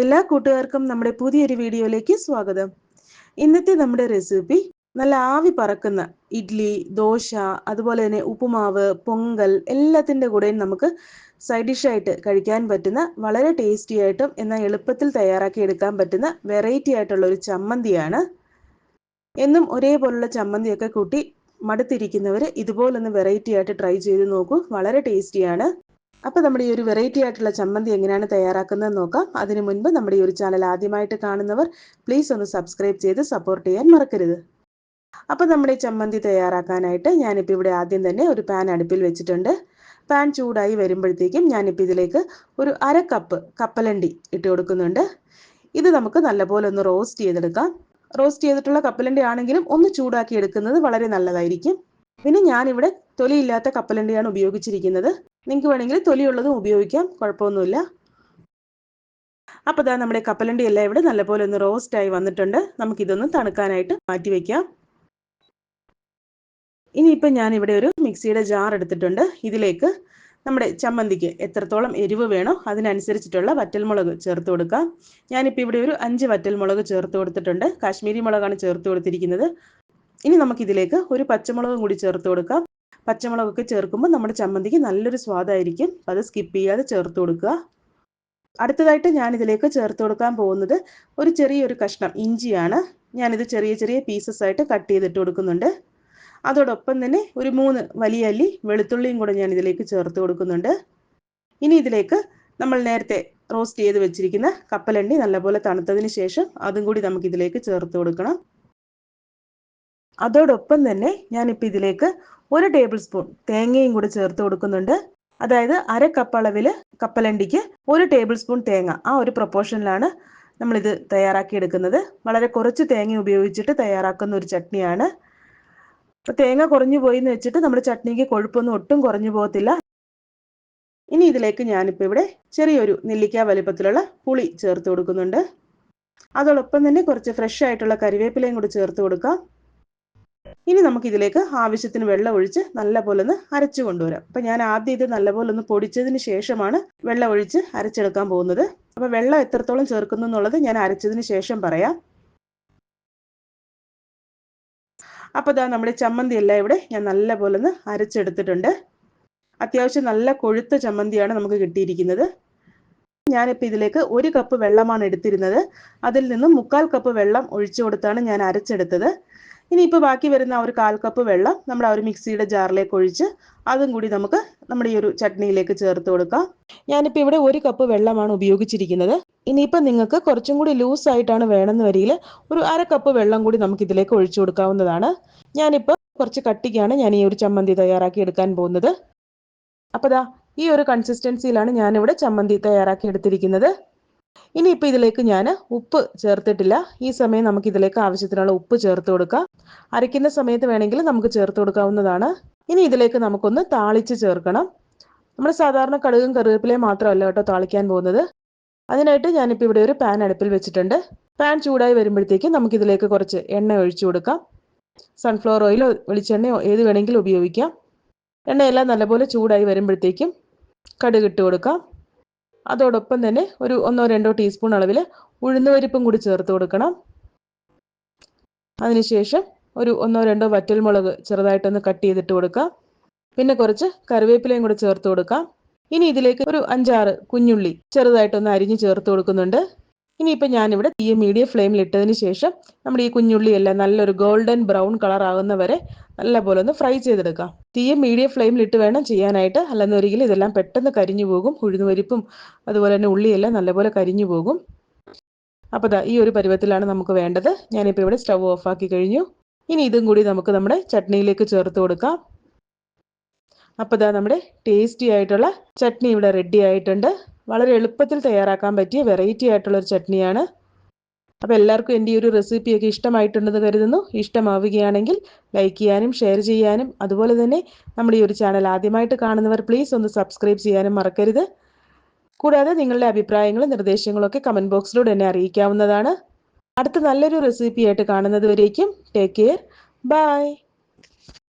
എല്ലാ കൂട്ടുകാർക്കും നമ്മുടെ പുതിയൊരു വീഡിയോയിലേക്ക് സ്വാഗതം. ഇന്നത്തെ നമ്മുടെ റെസിപ്പി നല്ല ആവി പറക്കുന്ന ഇഡ്ലി ദോശ അതുപോലെ തന്നെ ഉപ്പുമാവ് പൊങ്കൽ എല്ലാത്തിന്റെ കൂടെയും നമുക്ക് സൈഡ് ഡിഷായിട്ട് കഴിക്കാൻ പറ്റുന്ന വളരെ ടേസ്റ്റി ആയിട്ടും എന്നാൽ എളുപ്പത്തിൽ തയ്യാറാക്കി എടുക്കാൻ പറ്റുന്ന വെറൈറ്റി ആയിട്ടുള്ള ഒരു ചമ്മന്തിയാണ്. എന്നും ഒരേപോലുള്ള ചമ്മന്തിയൊക്കെ കൂട്ടി മടുത്തിരിക്കുന്നവർ ഇതുപോലൊന്ന് വെറൈറ്റി ആയിട്ട് ട്രൈ ചെയ്ത് നോക്കൂ. വളരെ ടേസ്റ്റിയാണ് അപ്പോൾ നമ്മുടെ ഈ ഒരു വെറൈറ്റി ആയിട്ടുള്ള ചമ്മന്തി എങ്ങനെയാണ് തയ്യാറാക്കുന്നത് നോക്കാം. അതിനു മുൻപ് നമ്മുടെ ഈ ഒരു ചാനൽ ആദ്യമായിട്ട് കാണുന്നവർ പ്ലീസ് ഒന്ന് സബ്സ്ക്രൈബ് ചെയ്ത് സപ്പോർട്ട് ചെയ്യാൻ മറക്കരുത്. അപ്പോൾ നമ്മുടെ ചമ്മന്തി തയ്യാറാക്കാനായിട്ട് ഞാനിപ്പോൾ ഇവിടെ ആദ്യം തന്നെ ഒരു പാൻ അടുപ്പിൽ വെച്ചിട്ടുണ്ട്. പാൻ ചൂടായി വരുമ്പോഴത്തേക്കും ഞാനിപ്പോൾ ഇതിലേക്ക് ഒരു അര കപ്പ് കപ്പലണ്ടി ഇട്ട് കൊടുക്കുന്നുണ്ട്. ഇത് നമുക്ക് നല്ലപോലെ ഒന്ന് റോസ്റ്റ് ചെയ്തെടുക്കാം. റോസ്റ്റ് ചെയ്തിട്ടുള്ള കപ്പലണ്ടി ആണെങ്കിലും ഒന്ന് ചൂടാക്കി എടുക്കുന്നത് വളരെ നല്ലതായിരിക്കും. പിന്നെ ഞാനിവിടെ തൊലിയില്ലാത്ത കപ്പലണ്ടിയാണ് ഉപയോഗിച്ചിരിക്കുന്നത്. നിങ്ങൾക്ക് വേണമെങ്കിൽ തൊലിയുള്ളതും ഉപയോഗിക്കാം കുഴപ്പമൊന്നുമില്ല. അപ്പോൾ ഇതാ നമ്മുടെ കപ്പലണ്ടി എല്ലാം ഇവിടെ നല്ലപോലെ ഒന്ന് റോസ്റ്റായി വന്നിട്ടുണ്ട്. നമുക്കിതൊന്ന് തണുക്കാനായിട്ട് മാറ്റി വയ്ക്കാം ഇനിയിപ്പോൾ ഞാൻ ഇവിടെ ഒരു മിക്സിയുടെ ജാർ എടുത്തിട്ടുണ്ട്. ഇതിലേക്ക് നമ്മുടെ ചമ്മന്തിക്ക് എത്രത്തോളം എരിവ് വേണോ അതിനനുസരിച്ചിട്ടുള്ള വറ്റൽമുളക് ചേർത്ത് കൊടുക്കാം. ഞാനിപ്പോൾ ഇവിടെ ഒരു അഞ്ച് വറ്റൽമുളക് ചേർത്ത് കൊടുത്തിട്ടുണ്ട്. കാശ്മീരി മുളകാണ് ചേർത്ത് കൊടുത്തിരിക്കുന്നത്. ഇനി നമുക്കിതിലേക്ക് ഒരു പച്ചമുളകും കൂടി ചേർത്ത് കൊടുക്കാം. പച്ചമുളകൊക്കെ ചേർക്കുമ്പോൾ നമ്മുടെ ചമ്മന്തിക്ക് നല്ലൊരു സ്വാദായിരിക്കും. അത് സ്കിപ്പ് ചെയ്യാതെ ചേർത്ത് കൊടുക്കുക. അടുത്തതായിട്ട് ഞാൻ ഇതിലേക്ക് ചേർത്ത് കൊടുക്കാൻ പോകുന്നത് ഒരു ചെറിയൊരു കഷ്ണം ഇഞ്ചിയാണ്. ഞാനിത് ചെറിയ ചെറിയ പീസസ് ആയിട്ട് കട്ട് ചെയ്തിട്ട് കൊടുക്കുന്നുണ്ട്. അതോടൊപ്പം തന്നെ ഒരു മൂന്ന് വലിയ അല്ലി വെളുത്തുള്ളിയും കൂടെ ഞാൻ ഇതിലേക്ക് ചേർത്ത് കൊടുക്കുന്നുണ്ട്. ഇനി ഇതിലേക്ക് നമ്മൾ നേരത്തെ റോസ്റ്റ് ചെയ്ത് വെച്ചിരിക്കുന്ന കപ്പലണ്ടി നല്ലപോലെ തണുത്തതിന് ശേഷം അതും കൂടി നമുക്ക് ഇതിലേക്ക് ചേർത്ത് കൊടുക്കണം. അതോടൊപ്പം തന്നെ ഞാനിപ്പോൾ ഇതിലേക്ക് ഒരു ടേബിൾ സ്പൂൺ തേങ്ങയും കൂടി ചേർത്ത് കൊടുക്കുന്നുണ്ട്. അതായത് അര കപ്പ് അളവിൽ കപ്പലണ്ടിക്ക് ഒരു ടേബിൾ സ്പൂൺ തേങ്ങ. ആ ഒരു പ്രൊപ്പോർഷനിലാണ് നമ്മളിത് തയ്യാറാക്കി എടുക്കുന്നത്. വളരെ കുറച്ച് തേങ്ങ ഉപയോഗിച്ചിട്ട് തയ്യാറാക്കുന്ന ഒരു ചട്നിയാണ്. തേങ്ങ കുറഞ്ഞു പോയി എന്ന് വെച്ചിട്ട് നമ്മുടെ ചട്നിക്ക് കൊഴുപ്പൊന്നും ഒട്ടും കുറഞ്ഞു പോകത്തില്ല. ഇനി ഇതിലേക്ക് ഞാനിപ്പോൾ ഇവിടെ ചെറിയൊരു നെല്ലിക്ക വലിപ്പത്തിലുള്ള പുളി ചേർത്ത് കൊടുക്കുന്നുണ്ട്. അതോടൊപ്പം തന്നെ കുറച്ച് ഫ്രഷ് ആയിട്ടുള്ള കരിവേപ്പിലയും കൂടി ചേർത്ത് കൊടുക്കാം. ഇനി നമുക്ക് ഇതിലേക്ക് ആവശ്യത്തിന് വെള്ളം ഒഴിച്ച് നല്ലപോലെ ഒന്ന് അരച്ചു കൊണ്ടുവരാം. അപ്പം ഞാൻ ആദ്യം ഇത് നല്ലപോലെ ഒന്ന് പൊടിച്ചതിന് ശേഷമാണ് വെള്ളം ഒഴിച്ച് അരച്ചെടുക്കാൻ പോകുന്നത്. അപ്പോൾ വെള്ളം എത്രത്തോളം ചേർക്കുന്നു എന്നുള്ളത് ഞാൻ അരച്ചതിന് ശേഷം പറയാം. അപ്പോൾ ഇതാ നമ്മുടെ ചമ്മന്തി എല്ലാം ഇവിടെ ഞാൻ നല്ലപോലെ ഒന്ന് അരച്ചെടുത്തിട്ടുണ്ട്. അത്യാവശ്യം നല്ല കൊഴുത്ത ചമ്മന്തിയാണ് നമുക്ക് കിട്ടിയിരിക്കുന്നത്. ഞാനിപ്പോൾ ഇതിലേക്ക് ഒരു കപ്പ് വെള്ളമാണ് എടുത്തിരുന്നത്. അതിൽ നിന്നും മുക്കാൽ കപ്പ് വെള്ളം ഒഴിച്ചു കൊടുത്താണ് ഞാൻ അരച്ചെടുത്തത്. ഇനിയിപ്പോൾ ബാക്കി വരുന്ന ഒരു കാൽ കപ്പ് വെള്ളം നമ്മൾ ആ ഒരു മിക്സിയുടെ ജാറിലേക്ക് ഒഴിച്ച് അതും കൂടി നമുക്ക് നമ്മുടെ ഈ ഒരു ചട്നിയിലേക്ക് ചേർത്ത് കൊടുക്കാം. ഞാനിപ്പോൾ ഇവിടെ ഒരു കപ്പ് വെള്ളമാണ് ഉപയോഗിച്ചിരിക്കുന്നത്. ഇനിയിപ്പോൾ നിങ്ങൾക്ക് കുറച്ചും കൂടി ലൂസ് ആയിട്ടാണ് വേണമെന്ന് വരിയിൽ ഒരു അര കപ്പ് വെള്ളം കൂടി നമുക്ക് ഇതിലേക്ക് ഒഴിച്ചു കൊടുക്കാവുന്നതാണ്. ഞാനിപ്പോൾ കുറച്ച് കട്ടിക്കാണ് ഞാൻ ഈ ഒരു ചമ്മന്തി തയ്യാറാക്കി എടുക്കാൻ പോകുന്നത്. അപ്പോൾ ദാ ഈ ഒരു കൺസിസ്റ്റൻസിയിലാണ് ഞാനിവിടെ ചമ്മന്തി തയ്യാറാക്കി എടുത്തിരിക്കുന്നത്. ഇനിയിപ്പോൾ ഇതിലേക്ക് ഞാൻ ഉപ്പ് ചേർത്തിട്ടില്ല. ഈ സമയം നമുക്ക് ഇതിലേക്ക് ആവശ്യത്തിനുള്ള ഉപ്പ് ചേർത്ത് കൊടുക്കാം. അരയ്ക്കുന്ന സമയത്ത് വേണമെങ്കിൽ നമുക്ക് ചേർത്ത് കൊടുക്കാവുന്നതാണ്. ഇനി ഇതിലേക്ക് നമുക്കൊന്ന് താളിച്ച് ചേർക്കണം. നമ്മൾ സാധാരണ കടുകും കറിവേപ്പിലയും മാത്രമല്ല കേട്ടോ താളിക്കാൻ പോകുന്നത്. അതിനായിട്ട് ഞാനിപ്പോൾ ഇവിടെ ഒരു പാൻ അടുപ്പിൽ വെച്ചിട്ടുണ്ട്. പാൻ ചൂടായി വരുമ്പോഴത്തേക്കും നമുക്കിതിലേക്ക് കുറച്ച് എണ്ണ ഒഴിച്ചു കൊടുക്കാം. സൺഫ്ലവർ ഓയിലോ വെളിച്ചെണ്ണയോ ഏത് വേണമെങ്കിലും ഉപയോഗിക്കാം. എണ്ണയെല്ലാം നല്ലപോലെ ചൂടായി വരുമ്പോഴത്തേക്കും കടുക് ഇട്ട് കൊടുക്കാം. അതോടൊപ്പം തന്നെ ഒരു ഒന്നോ രണ്ടോ ടീസ്പൂൺ അളവിൽ ഉഴുന്നുപരിപ്പും കൂടി ചേർത്ത് കൊടുക്കണം. അതിനുശേഷം ഒരു ഒന്നോ രണ്ടോ വറ്റൽമുളക് ചെറുതായിട്ടൊന്ന് കട്ട് ചെയ്തിട്ട് കൊടുക്കാം പിന്നെ കുറച്ച് കറിവേപ്പിലയും കൂടി ചേർത്ത് കൊടുക്കാം. ഇനി ഇതിലേക്ക് ഒരു അഞ്ചാറ് കുഞ്ഞുള്ളി ചെറുതായിട്ടൊന്ന് അരിഞ്ഞ് ചേർത്ത് കൊടുക്കുന്നുണ്ട്. ഇനിയിപ്പോൾ ഞാനിവിടെ തീയ മീഡിയം ഫ്ലെയിമിൽ ഇട്ടതിന് ശേഷം നമ്മുടെ ഈ കുഞ്ഞുള്ളിയെല്ലാം നല്ലൊരു ഗോൾഡൻ ബ്രൗൺ കളർ ആകുന്നവരെ നല്ലപോലെ ഒന്ന് ഫ്രൈ ചെയ്തെടുക്കാം. തീയ മീഡിയം ഫ്ലെയിമിൽ ഇട്ട് വേണം ചെയ്യാനായിട്ട്. അല്ലെന്നൊരിക്കലും ഇതെല്ലാം പെട്ടെന്ന് കരിഞ്ഞു പോകും. ഉഴുന്നുപരിപ്പും അതുപോലെ തന്നെ ഉള്ളിയെല്ലാം നല്ലപോലെ കരിഞ്ഞു പോകും. അപ്പോൾ ഈ ഒരു പരുവത്തിലാണ് നമുക്ക് വേണ്ടത്. ഞാനിപ്പോൾ ഇവിടെ സ്റ്റവ് ഓഫാക്കി കഴിഞ്ഞു. ഇനി ഇതും കൂടി നമുക്ക് നമ്മുടെ ചട്നിയിലേക്ക് ചേർത്ത് കൊടുക്കാം. അപ്പോൾ ഇതാ നമ്മുടെ ടേസ്റ്റി ആയിട്ടുള്ള ചട്നി ഇവിടെ റെഡി ആയിട്ടുണ്ട്. വളരെ എളുപ്പത്തിൽ തയ്യാറാക്കാൻ പറ്റിയ വെറൈറ്റി ആയിട്ടുള്ള ഒരു ചട്നിയാണ്. അപ്പോൾ എല്ലാവർക്കും എന്റെ ഈ ഒരു റെസിപ്പിയൊക്കെ ഇഷ്ടമായിട്ടുണ്ടെന്ന് കരുതുന്നു. ഇഷ്ടമാവുകയാണെങ്കിൽ ലൈക്ക് ചെയ്യാനും ഷെയർ ചെയ്യാനും അതുപോലെ തന്നെ നമ്മുടെ ഈ ഒരു ചാനൽ ആദ്യമായിട്ട് കാണുന്നവർ പ്ലീസ് ഒന്ന് സബ്സ്ക്രൈബ് ചെയ്യാനും മറക്കരുത്. കൂടാതെ നിങ്ങളുടെ അഭിപ്രായങ്ങളും നിർദ്ദേശങ്ങളൊക്കെ കമന്റ് ബോക്സിലൂടെ എന്നെ അറിയിക്കാവുന്നതാണ്. അടുത്ത നല്ലൊരു റെസിപ്പിയായിട്ട് കാണുന്നത് വരേക്കും. Take care bye